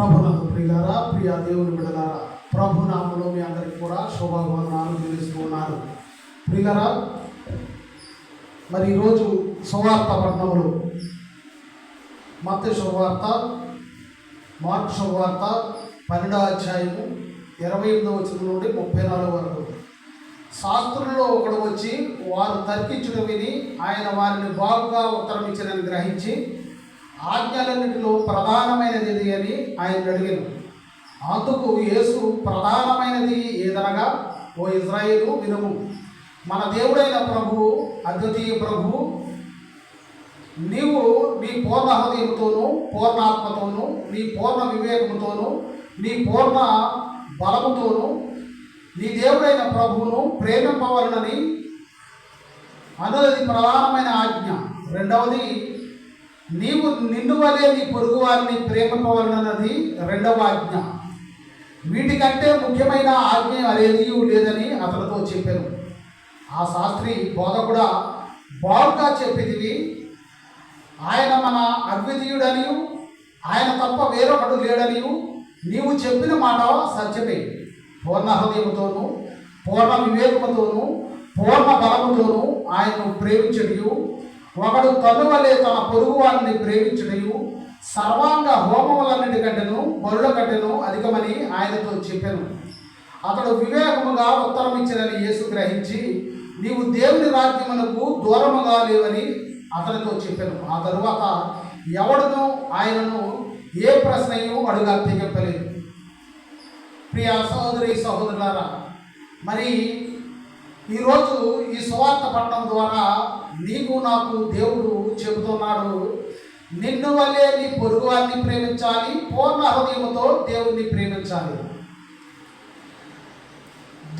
ప్రభునందు ప్రియులారా ప్రియ దేవుని బిడలారా ప్రభు నామలో మీ అందరికి కూడా శోభాభవనాలు తెలుస్తూ ఉన్నారు. ప్రియులారా మరి ఈరోజు సువార్త పట్టణంలో మత శుభవార్త మార్క్ శుభవార్త పన్నెండవ అధ్యాయము ఇరవై ఎనిమిదవ వచ్చిన నుండి ముప్పై నాలుగు వరకు. శాస్త్రుల్లో ఒకడు వచ్చి వారు తర్కించడం విని ఆయన వారిని బాగుగా ఉత్తరం గ్రహించి ఆజ్ఞలన్నిటిలో ప్రధానమైనది ఇది అని ఆయన అడిగాను అందుకు యేసు ప్రధానమైనది ఏదనగా ఓ ఇజ్రాయేలు వినము మన దేవుడైన ప్రభువు అద్వితీయ ప్రభువు నీవు నీ పూర్ణ హృదయంతోనూ పూర్ణాత్మతోనూ నీ పూర్ణ వివేకముతోనూ నీ పూర్ణ బలముతోనూ నీ దేవుడైన ప్రభువును ప్రేమింపవలనని అన్నది ప్రధానమైన ఆజ్ఞ. రెండవది నీవు నిన్ను వలె నీ పొరుగు వారిని ప్రేమపవలనన్నది రెండవ ఆజ్ఞ. వీటికంటే ముఖ్యమైన ఆజ్ఞ అనేది లేదని అతనితో చెప్పాను. ఆ శాస్త్రి బోధ కూడా బాగుగా చెప్పేదివి. ఆయన మన అద్వితీయుడని ఆయన తప్ప వేరొకడు లేడని నీవు చెప్పిన మాట సత్యమే. పూర్ణ హృదయముతోనూ పూర్ణ వివేకముతోనూ పూర్ణ బలముతోనూ ఆయన్ను ప్రేమించడు ఒకడు తను వలె తన పొరుగు వారిని ప్రేమించడయు సర్వాంగ హోమములన్నిటికంటేను బరుల కంటేను అధికమని ఆయనతో చెప్పాను. అతడు వివేకముగా ఉత్తరం ఇచ్చినని యేసు గ్రహించి నీవు దేవుని రాజ్యమునకు దూరముగా లేవని అతనితో చెప్పాను. ఆ తరువాత ఎవడను ఆయనను ఏ ప్రశ్నయు అడుగా తెగప్పలేదు ప్రియ సహోదరి సహోదరులారా మరి ఈరోజు ఈ సువార్త పట్టణం ద్వారా నీకు నాకు దేవుడు చెబుతున్నాడు. నిన్ను వల్లే నీ పొరుగు వారిని ప్రేమించాలి పూర్ణ హృదయంతో దేవుణ్ణి ప్రేమించాలి.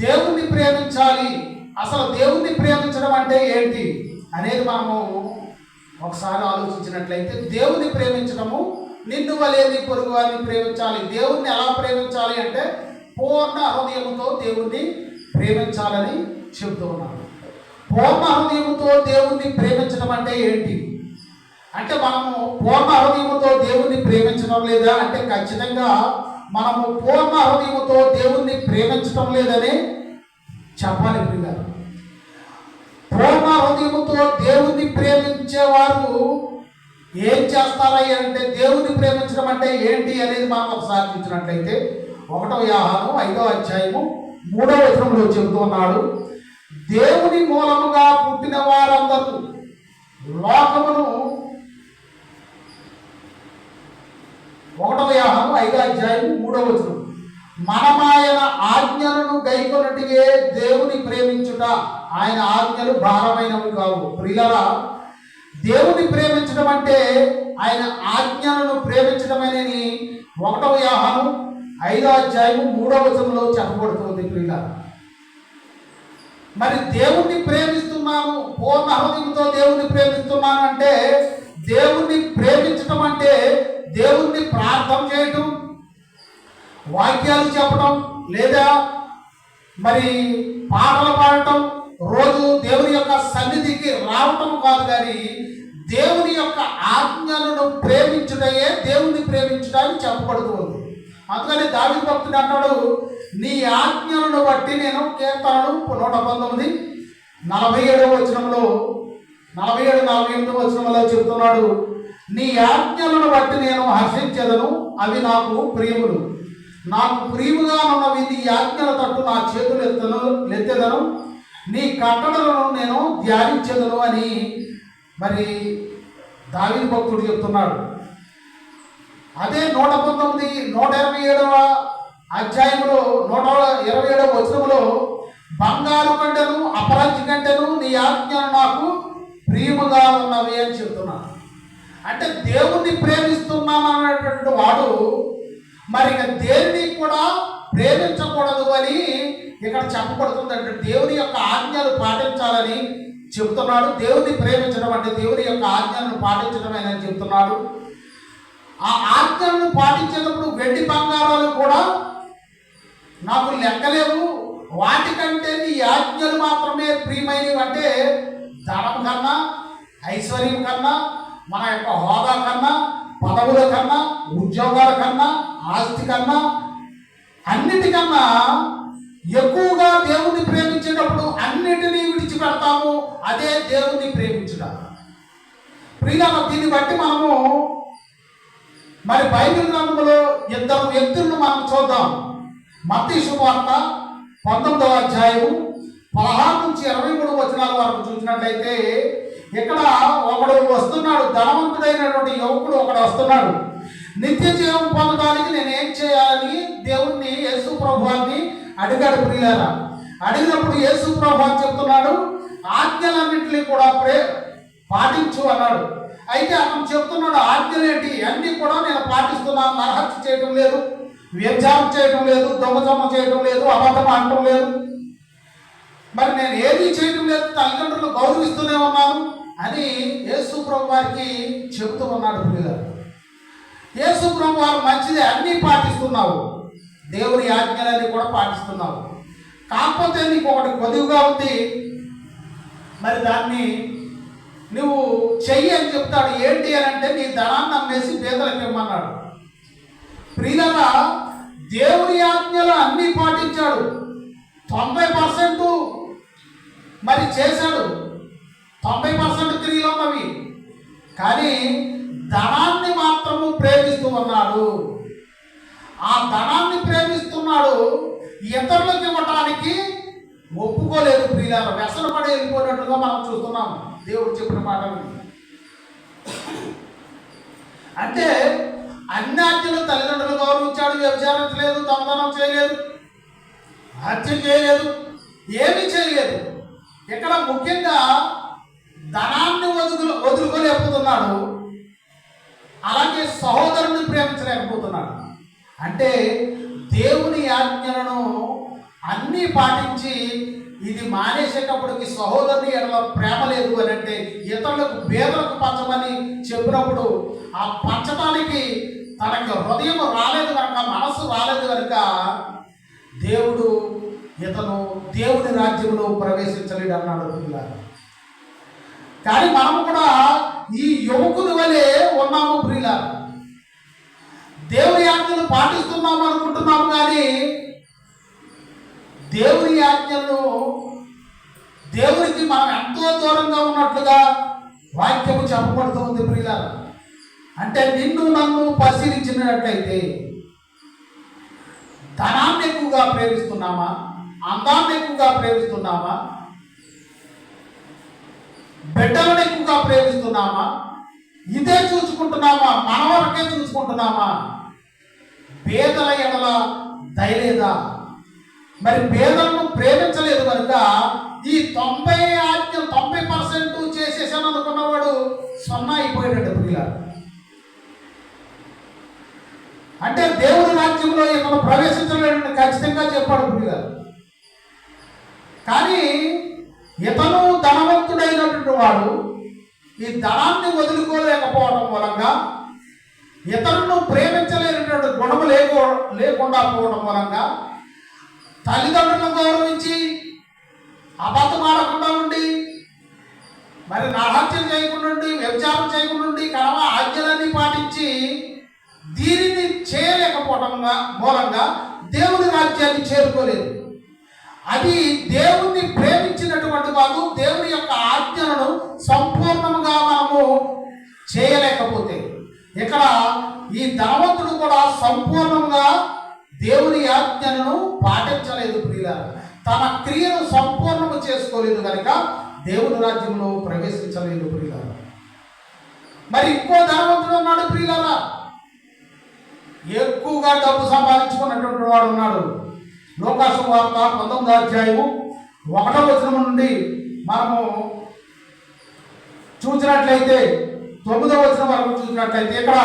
దేవుణ్ణి ప్రేమించాలి. అసలు దేవుణ్ణి ప్రేమించడం అంటే ఏంటి అనేది మనము ఒకసారి ఆలోచించినట్లయితే దేవుని ప్రేమించడము నిన్ను వలేది పొరుగు వారిని ప్రేమించాలి. దేవుణ్ణి ఎలా ప్రేమించాలి అంటే పూర్ణ హృదయంతో దేవుణ్ణి ప్రేమించాలని చెబుతూ ఉన్నాను. పూర్ణ హృదయముతో దేవుణ్ణి ప్రేమించడం అంటే ఏంటి? అంటే మనము పూర్ణ హృదయముతో దేవుణ్ణి ప్రేమించడం లేదా? అంటే ఖచ్చితంగా మనము పూర్ణ హృదయముతో దేవుణ్ణి ప్రేమించడం లేదని చెప్పాలి పిల్లలు పూర్ణ హృదయముతో దేవుణ్ణి ప్రేమించేవారు ఏం చేస్తారయ్య అంటే దేవుణ్ణి ప్రేమించడం అంటే ఏంటి అనేది మనం ఒకసారి చూసినట్లయితే ఒకటో యాహాను ఐదో అధ్యాయము మూడో వచనంలో చెబుతున్నాడు దేవుని మూలముగా పుట్టిన వారందరూ లోకమును ఒకటవ యాహము ఐదో అధ్యాయం మూడవ వచనం. మనమాయన ఆజ్ఞలను గైకొన్నటిగే దేవుని ప్రేమించుట ఆయన ఆజ్ఞలు భారమైనవి కావు. ప్రియులరా దేవుని ప్రేమించడం అంటే ఆయన ఆజ్ఞలను ప్రేమించడమేనని ఒకటవ యాహము ఐదో అధ్యాయము మూడవ వచనంలో చెప్పబడుతుంది ప్రియులరా. మరి దేవుణ్ణి ప్రేమిస్తున్నాను పూర్ణ హృదయంతో దేవుణ్ణి ప్రేమిస్తున్నాను అంటే దేవుణ్ణి ప్రేమించటం అంటే దేవుణ్ణి ప్రార్థన చేయటం వాక్యాలు చెప్పడం లేదా మరి పాటలు పాడటం రోజు దేవుని యొక్క సన్నిధికి రావటం కాదు కానీ దేవుని యొక్క ఆజ్ఞలను ప్రేమించుటయే దేవుణ్ణి ప్రేమించడానికి చెప్పబడుతుంది అందుకని దావి భక్తుడు అన్నాడు నీ ఆజ్ఞలను బట్టి నేను కీర్తనలు నూట పంతొమ్మిది నలభై ఏడవ వచనంలో నలభై ఏడు నలభై ఎనిమిది వచనంలో చెప్తున్నాడు నీ ఆజ్ఞలను బట్టి నేను హర్షించదను అవి నాకు ప్రియములు. నాకు ప్రియముగా ఉన్నవి నీ ఆజ్ఞల తట్టు నా చేతులు ఎత్తను ఎత్తెదను. నీ కట్టడలను నేను ధ్యానించదను అని మరి దావి భక్తుడు చెప్తున్నాడు. అదే నూట పంతొమ్మిది నూట ఇరవై ఏడవ అధ్యాయంలో నూట ఇరవై ఏడవ వచనంలో బంగారు గంటను అపరంజి గంటను నీ ఆజ్ఞలు నాకు ప్రియముగా ఉన్నవి అని చెప్తున్నాను అంటే దేవుణ్ణి ప్రేమిస్తున్నాను అనేటువంటి వాడు మరి ఇక దేన్ని కూడా ప్రేమించకూడదు అని ఇక్కడ చెప్పబడుతుంది. అంటే దేవుని యొక్క ఆజ్ఞలు పాటించాలని చెబుతున్నాడు దేవుని ప్రేమించడం అంటే దేవుని యొక్క ఆజ్ఞలను పాటించడమేనని చెప్తున్నాడు. ఆ ఆజ్ఞలను పాటించేటప్పుడు వెండి బంగారాలు కూడా నాకు లెక్కలేవు. వాటికంటే నీ ఆజ్ఞలు మాత్రమే ప్రియమైనవి అంటే ధనం కన్నా ఐశ్వర్యం కన్నా మన యొక్క హోదా కన్నా పదవుల కన్నా ఉద్యోగాల కన్నా ఆస్తి కన్నా అన్నిటికన్నా ఎక్కువగా దేవుణ్ణి ప్రేమించేటప్పుడు అన్నిటినీ విడిచిపెడతాము. అదే దేవుణ్ణి ప్రేమించడం ప్రియ దీన్ని బట్టి మనము మరి బైబిల్ గ్రంథంలో ఇద్దరు వ్యక్తులను మనం చూద్దాం. మత్తి శుభవార్త పంతొమ్మిదవ అధ్యాయము పదహారు నుంచి ఇరవై మూడు వచనాల వరకు చూసినట్లయితే ఇక్కడ ఒకడు వస్తున్నాడు ధనవంతుడైనటువంటి యువకుడు ఒకడు వస్తున్నాడు. నిత్య జీవం పొందడానికి నేను ఏం చేయాలని దేవుణ్ణి యేసు ప్రభువాన్ని అడిగాడు ప్రియులారా. అడిగినప్పుడు యేసు ప్రభు చెప్తున్నాడు ఆజ్ఞలన్నింటినీ కూడా ప్రే పాటించు అన్నాడు. అయితే అతను చెప్తున్నాడు ఆజ్ఞలేంటి అన్నీ కూడా నేను పాటిస్తున్నాను. నరహత్య చేయడం లేదు వ్యభిచారం చేయడం లేదు దొంగతనం చేయడం లేదు అబద్ధం అనటం లేదు. మరి నేను ఏది చేయడం లేదు తల్లిదండ్రులు గౌరవిస్తూనే ఉన్నాను అని యేసు ప్రభు వారికి చెబుతూ ఉన్నాడు పిల్లగారు యేసు ప్రభు వారు మంచిది అన్నీ పాటిస్తున్నావు. దేవుని ఆజ్ఞలన్నీ కూడా పాటిస్తున్నావు. కాకపోతే నీకు ఒకటి కొద్దిగా ఉంది. మరి దాన్ని నువ్వు చెయ్యి అని చెప్తాడు ఏంటి అని అంటే నీ ధనాన్ని అమ్మేసి పేదలకు ఇమ్మన్నాడు ప్రియులరా దేవుని ఆజ్ఞలు అన్నీ పాటించాడు. తొంభై పర్సెంట్ మరి చేశాడు. తొంభై పర్సెంట్ క్రియలు ఉన్నవి కానీ ధనాన్ని మాత్రము ప్రేమిస్తూ ఉన్నాడు. ఆ ధనాన్ని ప్రేమిస్తున్నాడు ఇతరులకు ఇవ్వటానికి ఒప్పుకోలేదు ప్రియులారు. వెసలు పడి వెళ్ళిపోయినట్లుగా మనం చూస్తున్నాం. దేవుడు చెప్పిన మాటలు అంటే అన్ని ఆజ్ఞలు తల్లిదండ్రులు గౌరవించాడు వ్యభిచారించలేదు దొంగతనం చేయలేదు హత్య చేయలేదు ఏమీ చేయలేదు. ఇక్కడ ముఖ్యంగా ధనాన్ని వదులు వదులుకోలేకపోతున్నాడు. అలాగే సహోదరుని ప్రేమించలేకపోతున్నాడు. అంటే దేవుని ఆజ్ఞలను అన్నీ పాటించి ఇది మానేసేటప్పటికి సహోదరుని ఎడల ప్రేమ లేదు అని అంటే ఇతరులకు పేదలకు పంచమని చెప్పినప్పుడు ఆ పంచడానికి తనకి హృదయం రాలేదు కనుక మనసు రాలేదు కనుక దేవుడు ఇతను దేవుని రాజ్యంలో ప్రవేశించలేడు అన్నాడు పిల్లలు కానీ మనం కూడా ఈ యువకుని వలె ఉన్నాము ప్రియుల దేవుని ఆజ్ఞలు పాటిస్తున్నాము అనుకుంటున్నాము కానీ దేవుని ఆజ్ఞలను దేవునికి మనం ఎంతో దూరంగా ఉన్నట్లుగా వాక్యము చెప్పబడుతుంది ప్రియుల అంటే నిన్ను నన్ను పరిశీలించినట్లయితే ధనాన్ని ఎక్కువగా ప్రేమిస్తున్నామా? అందాన్ని ఎక్కువగా ప్రేమిస్తున్నామా? బిడ్డలను ఎక్కువగా ప్రేమిస్తున్నామా? ఇదే చూసుకుంటున్నామా? మన వరకే చూసుకుంటున్నామా? పేదల ఎడల దయలేదా? మరి పేదలను ప్రేమించలేదు కనుక ఈ తొంభై ఆజ్ఞ తొంభై పర్సెంట్ చేసేసాను అనుకున్నవాడు సున్నా అయిపోయాడు పిల్ల అంటే దేవుడి రాజ్యంలో ఇతను ప్రవేశించలేడని ఖచ్చితంగా చెప్పాడు పిల్ల కానీ ఇతను ధనవంతుడైనటువంటి వాడు ఈ ధనాన్ని వదులుకోలేకపోవడం మూలంగా ఇతరులను ప్రేమించలేనటువంటి గుణము లేకో లేకుండా పోవడం మూలంగా తల్లిదండ్రులను గౌరవించి అబద్ధం ఆడకుండా ఉండి మరి నరహత్యం చేయకుండా ఉండి వ్యభిచారం చేయకుండా ఉండి కడవ ఆజ్ఞలన్నీ పాటించి దీనిని చేయలేకపోవడం మూలంగా దేవుని రాజ్యాన్ని చేరుకోలేదు. అది దేవుణ్ణి ప్రేమించినటువంటి వాళ్ళు దేవుని యొక్క ఆజ్ఞలను సంపూర్ణంగా మనము చేయలేకపోతే. ఇక్కడ ఈ ధనవంతుడు కూడా సంపూర్ణంగా దేవుని ఆజ్ఞలను పాటించలేదు ప్రియుల తన క్రియను సంపూర్ణము చేసుకోలేదు కనుక దేవుని రాజ్యంలో ప్రవేశించలేదు ప్రియుల మరి ఇంకో ధనవంతుడు ఉన్నాడు ప్రియులరా. ఎక్కువగా డబ్బు సంపాదించుకున్నటువంటి వాడు ఉన్నాడు. లోకాసు వార్త పంతొమ్మిదో అధ్యాయము ఒకటో వచనం నుండి మనము చూసినట్లయితే తొమ్మిదో వచనం వరకు చూసినట్లయితే ఇక్కడ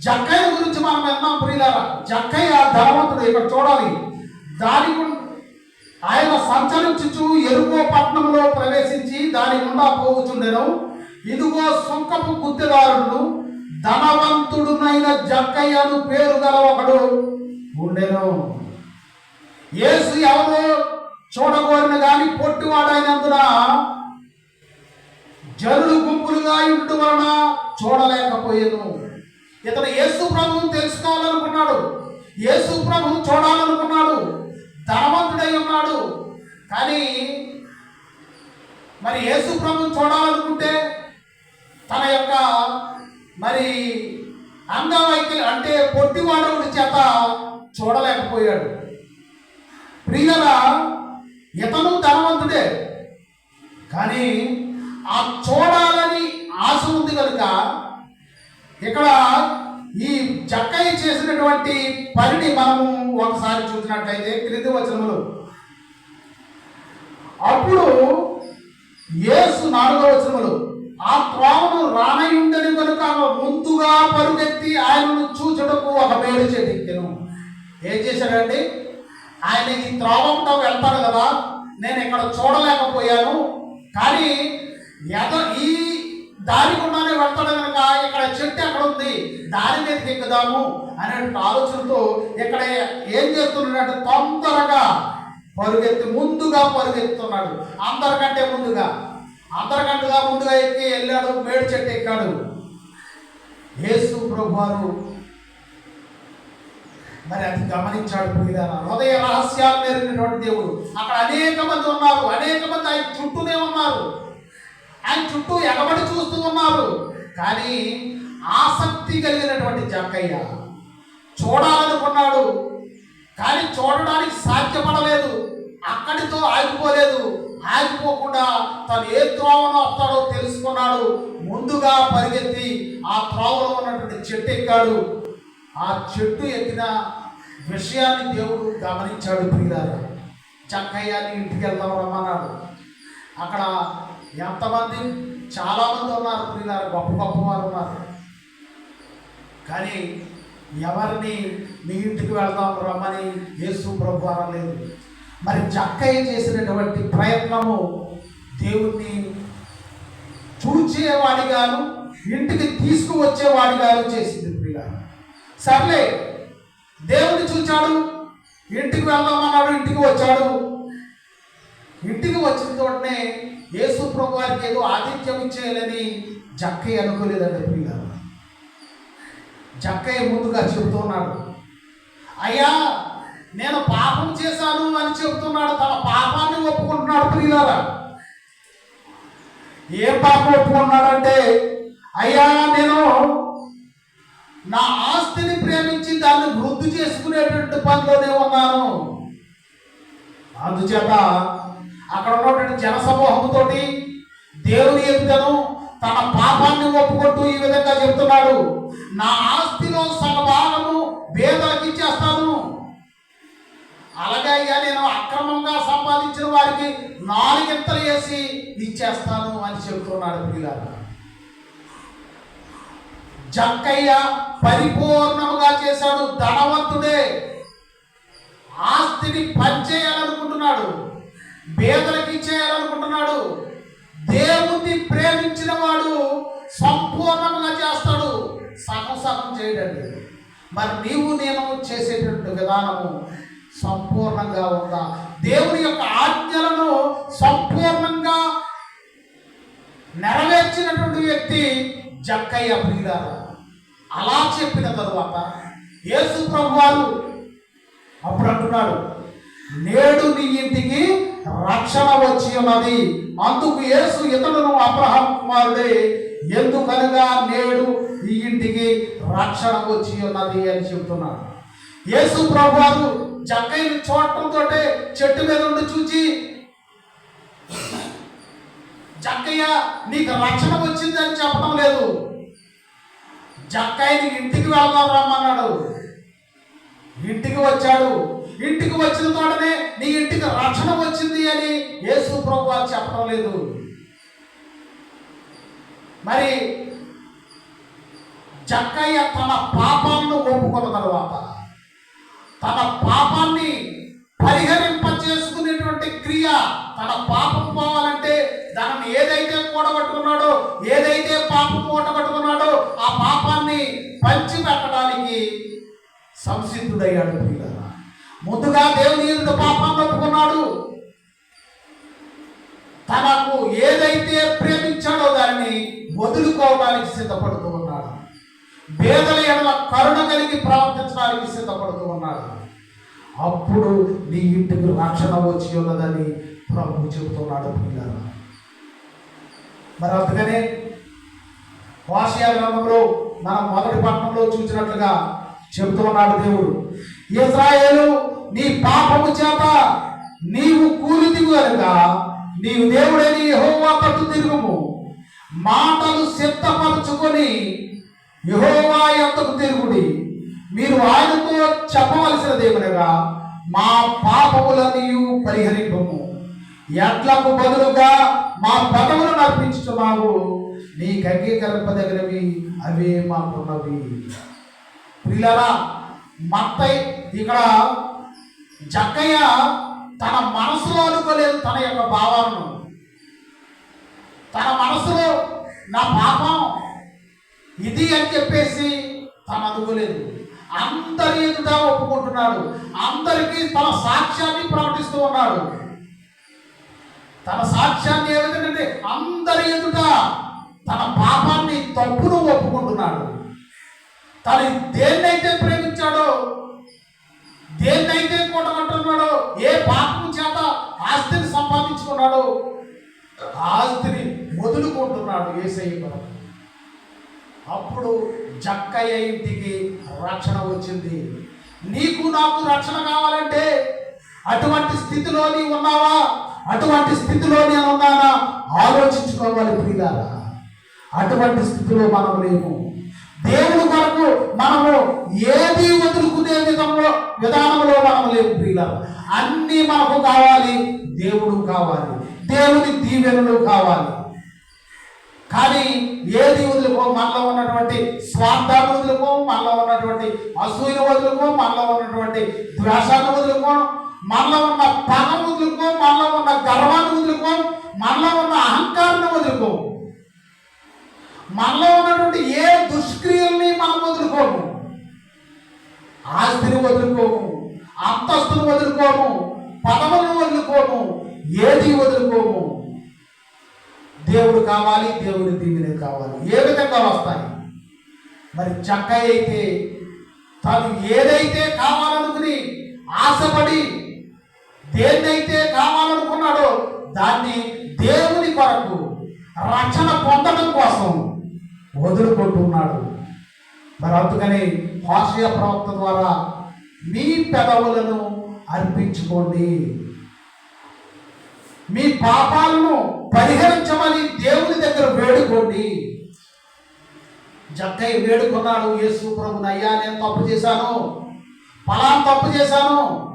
జక్కయ్య గురించి మనం విన్నాం ప్రియులారా. జక్కయ్య ధనవంతుడు ఇక్కడ చూడాలి. దాని ఆయన సంచరించుచు ఎరుగో పట్టణంలో ప్రవేశించి దాని గుండా పోగుచుండెను ఇదిగో సుంకపు గుత్తెదారుడు ధనవంతుడునైన జక్కయ్యను పేరు గల ఒకడు ఉండెను. యేసు ఎవరో చూడగోరిన గాని పొట్టివాడైనందున జరుడు గుంపులుగా ఇంటి వలన చూడలేకపోయేను. ఇతను యేసు ప్రభువును తెలుసుకోవాలనుకున్నాడు. యేసు ప్రభువు చూడాలనుకున్నాడు. ధనవంతుడై ఉన్నాడు. కానీ మరి యేసు ప్రభువుని చూడాలనుకుంటే తన యొక్క మరి అంగవైకల్యం అంటే పొట్టివాడవుడి చేత చూడలేకపోయాడు. ప్రియుల ఇతను ధనవంతుడే. కానీ ఆ చూడాలని ఆశ ఉంది కనుక ఇక్కడ ఈ చక్కయ్య చేసినటువంటి పనిని మనము ఒకసారి చూసినట్లయితే క్రింది వచనములు. అప్పుడు యేసు నాలుగో వచనములు ఆ త్రోవను రానయుండని కనుక ముందుగా పరుగెత్తి ఆయనను చూచుటకు ఒక మేలు చెట్టెక్కెను ఏం చేశాడండి? ఆయన ఈ త్రోవంతో వెళ్తాడు కదా నేను ఇక్కడ చూడలేకపోయాను. కానీ ఎద ఈ దారి గుండానే వెళ్తాడు కనుక ఇక్కడ చెట్టు ఎక్కడ ఉంది? దారి మీదకి ఎక్కుదాము అనే ఆలోచనతో ఇక్కడ ఏం చేస్తున్నాడు తొందరగా పరుగెత్తి ముందుగా పరుగెత్తున్నాడు అందరికంటే ముందుగా. అందరికంటగా ముందుగా ఎక్కి వెళ్ళాడు మేడు చెట్టు ఎక్కాడు. యేసు ప్రభువారు మరి అది గమనించాడు పోయిదాన హృదయ రహస్యాలు నేర్పినటువంటి దేవుడు. అక్కడ అనేక మంది ఉన్నారు అనేక మంది ఆయన చుట్టూనే ఉన్నారు. ఆయన చుట్టూ ఎగబడి చూస్తూ ఉన్నారు కానీ ఆసక్తి కలిగినటువంటి జక్కయ్య చూడాలనుకున్నాడు. కానీ చూడడానికి సాధ్యపడలేదు. అక్కడితో ఆగిపోలేదు. ఆగిపోకుండా తను ఏ త్రోవను వస్తాడో తెలుసుకున్నాడు. ముందుగా పరిగెత్తి ఆ త్రోవలో ఉన్నటువంటి చెట్టు ఎక్కాడు. ఆ చెట్టు ఎక్కిన విషయాన్ని దేవుడు గమనించాడు ప్రియులారా. చక్కయ్య ఇంటికి వెళ్దాం రమ్మన్నాడు. అక్కడ ఎంతమంది? చాలామంది ఉన్నారు ప్రియులారా గొప్ప గొప్ప వారు ఉన్నారు. కానీ ఎవరిని మీ ఇంటికి వెళ్దాం రమ్మని యేసు ప్రభు అనలేదు. మరి జక్కయ్య చేసినటువంటి ప్రయత్నము దేవుణ్ణి చూచేవాడిగాను ఇంటికి తీసుకువచ్చేవాడిగాను చేసింది ప్రియ సర్లే దేవుని చూచాడు ఇంటికి వెళ్దామన్నాడు ఇంటికి వచ్చాడు. ఇంటికి వచ్చిన తోటనే యేసు ప్రభు వారికి ఏదో ఆతిథ్యం ఇచ్చేయాలని జక్కయ్య అనుకోలేదండి ప్రియ జక్కయ్య ముందుగా చెబుతున్నాడు అయ్యా నేను పాపం చేశాను అని చెబుతున్నాడు తన పాపాన్ని ఒప్పుకుంటున్నాడు ప్రియులారా. ఏ పాపం ఒప్పుకున్నాడంటే అయ్యా నేను నా ఆస్తిని ప్రేమించి దాన్ని వృద్ధి చేసుకునేటువంటి పనిలోనే ఉన్నాను. అందుచేత అక్కడ ఉన్నటువంటి జనసమూహంతో దేవుని ఎదుటను తన పాపాన్ని ఒప్పుకుంటూ ఈ విధంగా చెప్తున్నాడు. నా ఆస్తిలో సగభాగము పేదలకు ఇచ్చేస్తాను. అలాగే అయ్యా నేను అక్రమంగా సంపాదించిన వారికి నాలుగింతలు వేసి ఇచ్చేస్తాను అని చెబుతున్నాడు పిల్లలు జక్కయ్య పరిపూర్ణముగా చేశాడు ధనవంతుడే. ఆస్తిని పంచే పేదలకు ఇచ్చేయాలనుకుంటున్నాడు దేవుణ్ణి ప్రేమించిన వాడు సంపూర్ణంగా చేస్తాడు. సగం సగం చేయడండి. మరి నీవు నేను చేసేటువంటి విధానము సంపూర్ణంగా ఉందా? దేవుని యొక్క ఆజ్ఞలను సంపూర్ణంగా నెరవేర్చినటువంటి వ్యక్తి జక్కయ్య ప్రియులారా అలా చెప్పిన తరువాత యేసు ప్రభు వారు అప్పుడు అంటున్నాడు నేడు నీ ఇంటికి రక్షణ వచ్చి ఉన్నది. అందుకు యేసు ఇతడును అబ్రహాం కుమారుడే ఎందుకనగా నేడు ఈ ఇంటికి రక్షణ వచ్చి ఉన్నది అని చెబుతున్నాడు యేసు ప్రభువారు వారు చూడటంతో చెట్టు మీద ఉండి చూచి జక్కయ్య నీకు రక్షణ వచ్చిందని చెప్పడం లేదు. జక్కయ్యని ఇంటికి వెళ్దాం రమ్మన్నాడు. ఇంటికి వచ్చాడు. ఇంటికి వచ్చిన తోటనే నీ ఇంటికి రక్షణ వచ్చింది అని యేసు ప్రభు చెప్పడం లేదు. మరి చక్కయ్య తన పాపాలను ఒప్పుకున్న తర్వాత తన పాపాన్ని పరిహరింప చేసుకునేటువంటి క్రియ తన పాపం పోవాలంటే దానిని ఏదైతే కూడబట్టుకున్నాడో ఏదైతే పాపం కూడబట్టుకున్నాడో ఆ పాపాన్ని పంచిపెట్టడానికి సంసిద్ధుడయ్యాడు ప్రియులారా. ముందుగా దేవుని ఎదుట పాపం ఒప్పుకున్నాడు తనకు ఏదైతే ప్రేమించాడో దాన్ని వదులుకోవడానికి సిద్ధపడుతూ ఉన్నాడు. పేదల ఎడల కరుణ కలిగి ప్రవర్తించడానికి సిద్ధపడుతూ ఉన్నాడు. అప్పుడు నీ ఇంటికి రక్షణ వచ్చి ఉన్నదని ప్రభు చెబుతున్నాడు పిల్లలు మరి అందుకనే వాషియా గ్రంథంలో మనం మొదటి పట్టణంలో చూసినట్లుగా చెబుతూ ఉన్నాడు దేవుడు. ఇజ్రాయేలు నీ పాపము చేత నీవు కూలి దిగు కనుక నీవు దేవుడని యహోవా పట్టు తిరుగుము. మాటలు సిద్ధపరచుకొని యహోవా ఎంతకు తిరుగుడి. మీరు ఆయనతో చెప్పవలసినదేమనగా మా పాపములన్నీ పరిహరింపము. ఎట్లకు బదులుగా మా పదములను నర్పించుతున్నావు నీకు అంగీకరింపదగినవి అవే మాకున్నవి. ప్రియులరా మత్తయి ఇక్కడ జక్కయ్య తన మనసులో అనుకోలేదు తన యొక్క భావాలను. తన మనసులో నా పాపం ఇది అని చెప్పేసి తను అనుకోలేదు. అందరి ఎదుట ఒప్పుకుంటున్నాడు. అందరికీ తన సాక్ష్యాన్ని ప్రకటిస్తూ ఉన్నాడు. తన సాక్ష్యాన్ని ఏ విధంగా అందరి ఎదుట తన పాపాన్ని తప్పును ఒప్పుకుంటున్నాడు. తను దేన్నైతే ప్రేమించాడో దేన్నైతే కూడగట్టున్నాడో ఏ పాపం చేత ఆస్తిని సంపాదించుకున్నాడో ఆస్తిని వదులుకుంటున్నాడు ఏసయ్య కొరకు అప్పుడు జక్కయ్య ఇంటికి రక్షణ వచ్చింది. నీకు నాకు రక్షణ కావాలంటే అటువంటి స్థితిలో నీ ఉన్నావా? అటువంటి స్థితిలో నేను ఉన్నానా? ఆలోచించుకోవాలి ప్రియులారా. అటువంటి స్థితిలో మనం లేము. దేవుని కొరకు మనము ఏది వదులుకునే విధంలో విధానంలో మనము లేవు ప్రియుల అన్నీ మనకు కావాలి దేవుడు కావాలి. దేవుని దీవెనలు కావాలి. కానీ ఏది వదులుకో మనలో ఉన్నటువంటి స్వార్థాన్ని వదులుకో మనలో ఉన్నటువంటి అసూయను వదులుకో మనలో ఉన్నటువంటి ద్వేషాన్ని వదులుకో మనలో ఉన్న పగ వదులుకో మనలో ఉన్న గర్వాన్ని వదులుకో మనలో ఉన్న అహంకారాన్ని వదులుకో. మనలో ఉన్నటువంటి ఏ దుష్క్రియల్ని మనం వదులుకోము? ఆస్తిని వదులుకోము అంతస్తును వదులుకోము పదవులను వదులుకోము ఏది వదులుకోము? దేవుడు కావాలి దేవుడి దీవెనే కావాలి. ఏ విధంగా వస్తాయి? మరి చక్క అయితే తను ఏదైతే కావాలనుకుని ఆశపడి దేన్నైతే కావాలనుకున్నాడో దాన్ని దేవుని కొరకు రక్షణ పొందడం కోసం వదులుకుంటున్నాడు. మరి అందుకని హాస్య ప్రవక్త ద్వారా మీ పెదవులను అర్పించుకోండి. మీ పాపాలను పరిహరించమని దేవుని దగ్గర వేడుకోండి. జక్కయ్య వేడుకున్నాడు యేసు ప్రభుని అయ్యా నేను తప్పు చేశాను. ఫలానా తప్పు చేశాను.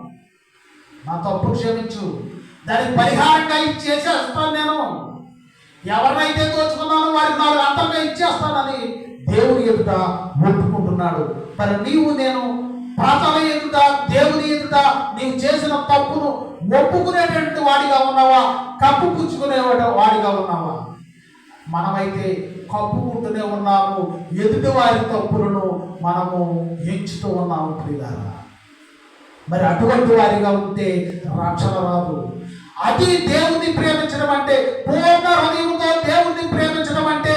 నా తప్పు క్షమించు. దానికి పరిహారంగా ఇచ్చేసేస్తాను నేను. ఎవరినైతే దోచుకున్నానో వారికి నాలుగు అంతంగా ఇచ్చేస్తానని దేవుని ఎదుట ఒప్పుకుంటున్నాడు మరి నీవు నేను ప్రజల ఎదుట దేవుని ఎదుట నీవు చేసిన తప్పును ఒప్పుకునేటువంటి వాడిగా ఉన్నావా? కప్పు పుచ్చుకునే వాడిగా ఉన్నావా? మనమైతే కప్పుకుంటూనే ఉన్నాము. ఎదుటి వారి తప్పులను మనము ఎంచుతూ ఉన్నాము ప్రియులారా. మరి అటువంటి వారిగా ఉంటే రక్షణ రాదు. అది దేవుణ్ణి ప్రేమించడం అంటే పూర్ణ హృదయంతో దేవుణ్ణి ప్రేమించడం అంటే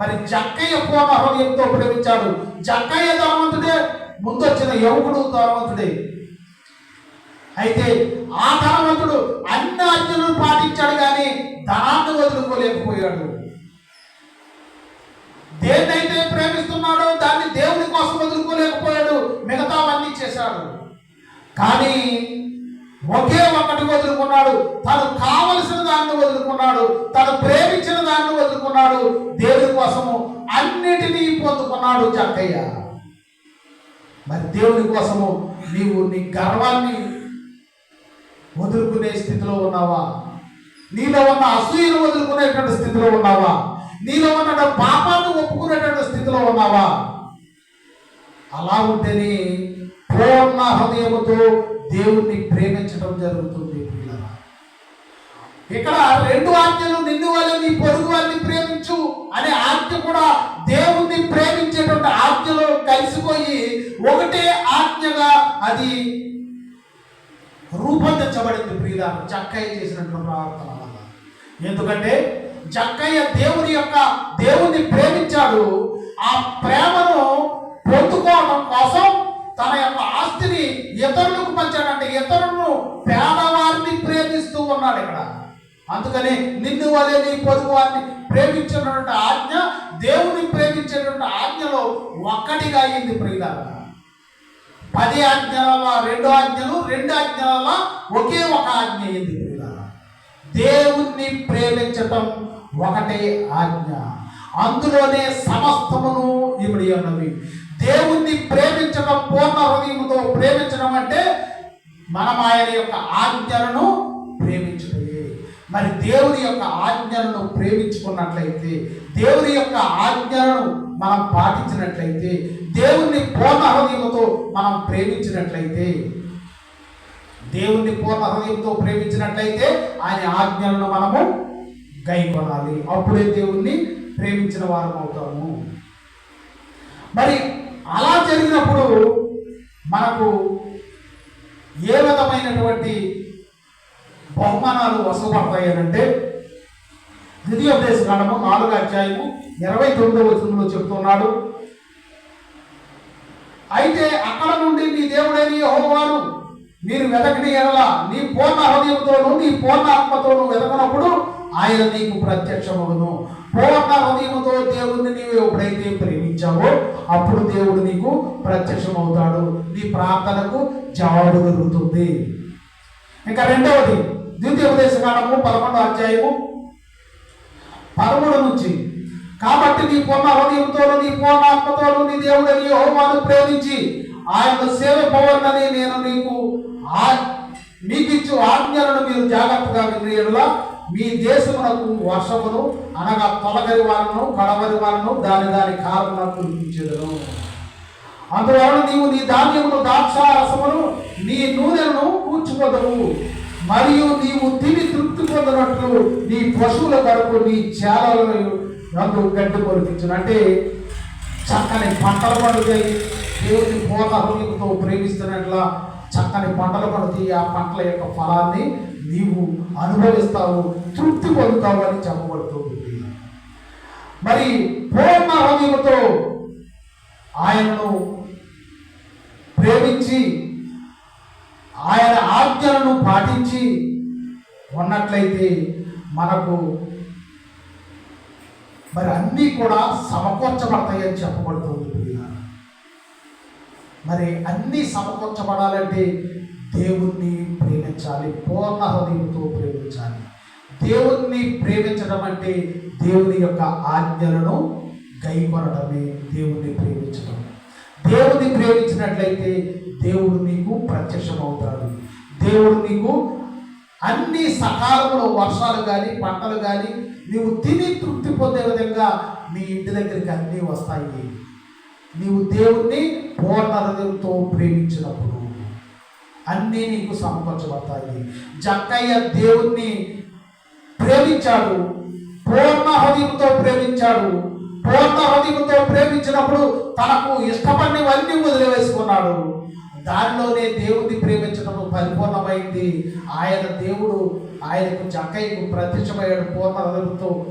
మరి జక్కయ్య పూర్ణ హృదయంతో ప్రేమించాడు. జక్కయ్య ధనవంతుడే ముందు వచ్చిన యువకుడు ధనవంతుడే. అయితే ఆ ధనవంతుడు అన్ని ఆజ్ఞలను పాటించాడు కానీ ధనాన్ని వదులుకోలేకపోయాడు. దేన్నైతే ప్రేమిస్తున్నాడో దాన్ని దేవుని కోసం వదులుకోలేకపోయాడు మిగతావన్నీ చేశాడు. కానీ ఒకే ఒక్కటి వదులుకున్నాడు. తను కావలసిన దాన్ని వదులుకున్నాడు. తను ప్రేమించిన దాన్ని వదులుకున్నాడు. దేవుని కోసము అన్నిటినీ పొందుకున్నాడు చక్కయ్య మరి దేవుని కోసము నీవు నీ గర్వాన్ని వదులుకునే స్థితిలో ఉన్నావా? నీలో ఉన్న అసూయను వదులుకునేటువంటి స్థితిలో ఉన్నావా? నీలో ఉన్న పాపాన్ని ఒప్పుకునేటువంటి స్థితిలో ఉన్నావా? అలా ఉంటేనే పూర్ణ హృదయముతో దేవుణ్ణి ప్రేమించడం జరుగుతుంది ఇక్కడ రెండు ఆజ్ఞలు నిన్ను వల్ల నీ పొరుగు వారిని ప్రేమించు అనే ఆజ్ఞ కూడా దేవుణ్ణి ప్రేమించేటువంటి ఆజ్ఞలో కలిసిపోయి ఒకటే ఆజ్ఞగా అది రూపొందించబడింది ప్రియుల చక్కయ్య చేసినటువంటి ప్రవర్తన వల్ల. ఎందుకంటే చక్కయ్య దేవుని యొక్క దేవుణ్ణి ప్రేమించాడు. ఆ ప్రేమను పొందుకోవడం కోసం తన యొక్క ఆస్తిని ఇతరులకు పంచాడంటే ఇతరులను పేదవారిని ప్రేమిస్తూ ఉన్నాడు ఇక్కడ. అందుకని నిన్ను వలె నీ పొదుగు వారిని ప్రేమించినటువంటి ఆజ్ఞ దేవుని ప్రేమించేటువంటి ఆజ్ఞలో ఒక్కటిగా అయింది ప్రియుల పది ఆజ్ఞల రెండు ఆజ్ఞలు రెండు ఆజ్ఞల ఒకే ఒక ఆజ్ఞ అయింది ప్రియుల దేవుణ్ణి ప్రేమించటం ఒకటే ఆజ్ఞ. అందులోనే సమస్తమును ఇమిడి ఉన్నవి. దేవుణ్ణి ప్రేమించడం పూర్ణ హృదయంతో ప్రేమించడం అంటే మనం ఆయన యొక్క ఆజ్ఞలను ప్రేమించడమే. మరి దేవుని యొక్క ఆజ్ఞలను ప్రేమించుకున్నట్లయితే దేవుని యొక్క ఆజ్ఞలను మనం పాటించినట్లయితే దేవుణ్ణి పూర్ణ హృదయంతో మనం ప్రేమించినట్లయితే దేవుణ్ణి పూర్ణ హృదయంతో ప్రేమించినట్లయితే ఆయన ఆజ్ఞలను మనము గైకొనాలి. అప్పుడే దేవుణ్ణి ప్రేమించిన వారం అవుతాము మరి అలా జరిగినప్పుడు మనకు ఏ విధమైనటువంటి బహుమానాలు వసపడతాయనంటే ద్వితీయోపదేశ కాండము నాలుగు అధ్యాయము ఇరవై తొమ్మిదవ వచనంలో చెప్తున్నాడు. అయితే అక్కడ నుండి నీ దేవుడైన యెహోవాను మీరు వెతకని ఎడల నీ పూర్ణ హృదయంతోనూ నీ పూర్ణ ఆత్మతోనూ వెతకనప్పుడు ఆయన నీకు ప్రత్యక్షమగును. పూర్ణ హృదయంతో దేవుణ్ణి నీవు ఎప్పుడైతే ప్రేమించావో అప్పుడు దేవుడు నీకు ప్రత్యక్షమవుతాడు. నీ ప్రార్థనకు జవాబు దొరుకుతుంది ఇంకా రెండవది ద్వితీయోపదేశ కాండము పదకొండో అధ్యాయము పదమూడు నుంచి కాబట్టి నీ పూర్ణ హృదయంతోనూ నీ పూర్ణాత్మతోనూ నీ దేవుడని యెహోవాను ప్రేమించి ఆయన సేవ పోవాలని నేను నీకు ఆ మీకు ఇచ్చు ఆజ్ఞలను మీరు జాగ్రత్తగా వినియడలా మీ దేశమునకు వర్షమును అనగా తొలగరి వాళ్ళను కడవరి వాళ్ళను దాని దాని కారణం కురిపించదును అందువలన నీవు నీ ధాన్యమును ద్రాక్ష రసమును నీ నూనెను కూర్చుకొదవు. మరియు నీవు తిని తృప్తి పొందినట్లు నీ పశువుల కొరకు నీ చేలలను నందు గడ్డి పొరిపించును అంటే చక్కని పంటలు పండుతాయి. దేవుని పూర్ణ హృదయంతో ప్రేమిస్తున్నట్ల చక్కని పంటలు పండుతాయి. ఆ పంటల యొక్క ఫలాన్ని నీవు అనుభవిస్తావు తృప్తి పొందుతావు అని చెప్పబడుతుంది మరి పూర్ణ హృదయంతో ఆయనను ప్రేమించి ఆయన ఆజ్ఞలను పాటించి ఉన్నట్లయితే మనకు మరి అన్నీ కూడా సమకూర్చబడతాయని చెప్పబడుతుంది మరి అన్నీ సమకూర్చబడాలంటే దేవుణ్ణి ప్రేమించాలి. పూర్ణ హృదయంతో ప్రేమించాలి. దేవుణ్ణి ప్రేమించడం అంటే దేవుని యొక్క ఆజ్ఞలను గైకొనడమే దేవుణ్ణి ప్రేమించడం. దేవుణ్ణి ప్రేమించినట్లయితే దేవుడు నీకు ప్రత్యక్షమవుతాడు. దేవుడు నీకు అన్ని సకాలంలో వర్షాలు కానీ పంటలు కానీ నీవు తిని తృప్తి పొందే విధంగా నీ ఇంటి దగ్గరికి అన్నీ వస్తాయి. నీవు దేవుణ్ణి పూర్ణ హృదయంతో ప్రేమించినప్పుడు అన్నీ నీకు సమకూర్చబడతాయి. జక్కయ్య దేవుణ్ణి ప్రేమించాడు. పూర్ణ హృదయంతో ప్రేమించాడు. పూర్ణ హృదయంతో ప్రేమించినప్పుడు తనకు ఇష్టపడినవన్నీ వదిలివేసుకున్నాడు. దానిలోనే దేవుణ్ణి ప్రేమించడం పరిపూర్ణమైంది. ఆయన దేవుడు ఆయనకు జక్కయ్యకు ప్రత్యక్షమయ్యాడు పూర్ణ హృదయంతో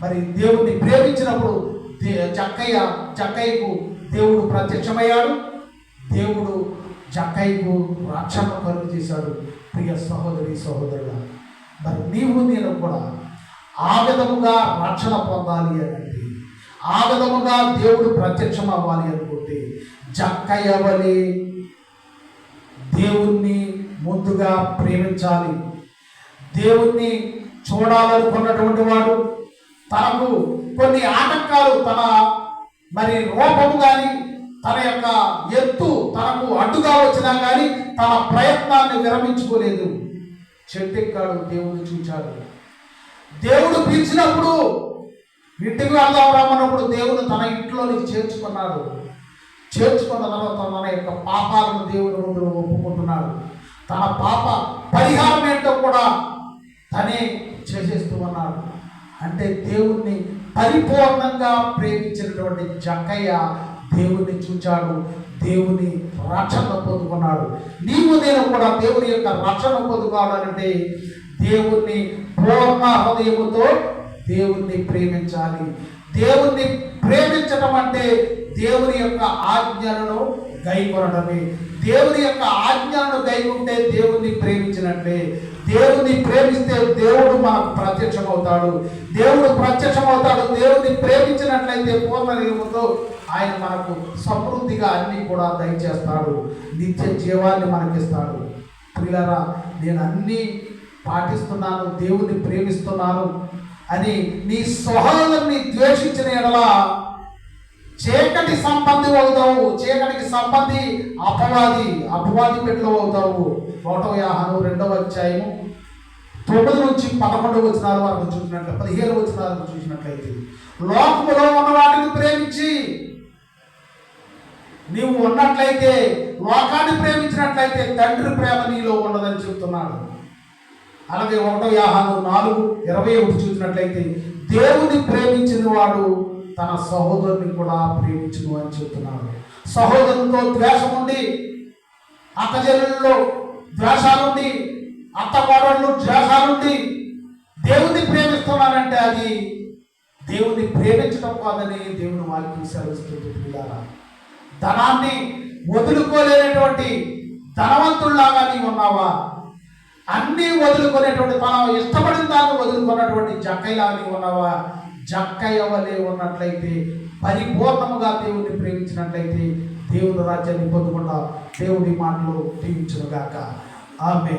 మరి దేవుణ్ణి ప్రేమించినప్పుడు దే- జక్కయ్య జక్కయ్యకు దేవుడు ప్రత్యక్షమయ్యాడు. దేవుడు జక్కయ్యకు రక్షణ కలుగు చేశాడు ప్రియ సహోదరి సహోదరుల మరి నీవు నేను కూడా ఆ విధముగా రక్షణ పొందాలి అని ఆ విధముగా దేవుడు ప్రత్యక్షం అవ్వాలి అనుకుంటే జక్కయ్యవలి దేవుణ్ణి ముందుగా ప్రేమించాలి. దేవుణ్ణి చూడాలనుకున్నటువంటి వాడు తనకు కొన్ని ఆటంకాలు తన మరి రూపము కానీ తన యొక్క ఎత్తు తనకు అడ్డుగా వచ్చినా కానీ తన ప్రయత్నాన్ని విరమించుకోలేదు. చెట్టెక్కాడు దేవుడు చూచాడు. దేవుడు పిలిచినప్పుడు ఇంటికి వెళ్దాం రమ్మన్నప్పుడు దేవుడు తన ఇంట్లోనికి చేర్చుకున్నాడు. చేర్చుకున్న తర్వాత తన యొక్క పాపాలను దేవుడు ముందు ఒప్పుకుంటున్నాడు. తన పాప పరిహారం ఏంటో కూడా తనే చేసేస్తూ ఉన్నాడు. అంటే దేవుణ్ణి పరిపూర్ణంగా ప్రేమించినటువంటి జక్కయ్య దేవుణ్ణి చూచాడు దేవుని రక్షణ పొందుకున్నాడు. నీవు నేను కూడా దేవుని యొక్క రక్షణ పొందుకోవాలంటే దేవుణ్ణి పూర్ణ హృదయముతో దేవుణ్ణి ప్రేమించాలి. దేవుణ్ణి ప్రేమించటం అంటే దేవుని యొక్క ఆజ్ఞలను గైకొనడమే దేవుని యొక్క ఆజ్ఞలను గైకుంటే దేవుణ్ణి ప్రేమించినట్లే. దేవుణ్ణి ప్రేమిస్తే దేవుడు మనకు ప్రత్యక్షమవుతాడు. దేవుడు ప్రత్యక్షమవుతాడు దేవుణ్ణి ప్రేమించినట్లయితే పూర్ణ ఆయన మనకు సమృద్ధిగా అన్ని కూడా దయచేస్తాడు. నిత్య జీవాన్ని మనకిస్తాడు. పిల్లరా నేను అన్నీ పాటిస్తున్నాను దేవుణ్ణి ప్రేమిస్తున్నాను. అని నీ సహోదరుని ద్వేషించిన ఎడల చీకటి సంబంధి అవుతావు. చీకటికి సంబంధి అపవాది అపవాది పెట్టలు అవుతావు. ఒకటో యాహను రెండవ అధ్యాయము తొమ్మిది నుంచి పదకొండు వచ్చినారు వరకు చూసినట్లు పదిహేను వచ్చినారు చూసినట్లయితే లోకములో ఉన్న వాటిని ప్రేమించి నీవు ఉన్నట్లయితే లోకాన్ని ప్రేమించినట్లయితే తండ్రి ప్రేమ నీలో ఉండదని చెప్తున్నాడు. అలాగే ఒకటో యాహాను నాలుగు ఇరవై ఒకటి చూసినట్లయితే దేవుని ప్రేమించిన వాడు తన సహోదరుని కూడా ప్రేమించును అని చెప్తున్నాడు సహోదరునితో ద్వేషం ఉండి అక్కజల్లుల్లో ద్వేషాలుండి అత్తకోడళ్ళు ద్వేషాలుండి దేవుని ప్రేమిస్తున్నానంటే అది దేవుని ప్రేమించడం కాదని దేవుని వాక్యం సెలవిస్తుంది పిల్లారా ధనాన్ని వదులుకోలేనటువంటి ధనవంతుల్లాగా నీవు ఉన్నావా? అన్నీ వదులుకునేటువంటి తన ఇష్టపడిన దాన్ని వదులుకున్నటువంటి జక్కయ్యలాగా ఉన్నవా? ఉన్నావా ఉన్నట్లయితే పరిపూర్ణముగా దేవుణ్ణి ప్రేమించినట్లయితే దేవుని రాజ్యాన్ని పొందుకుండా దేవుడి మాటలు దీవించునుగాక. ఆమె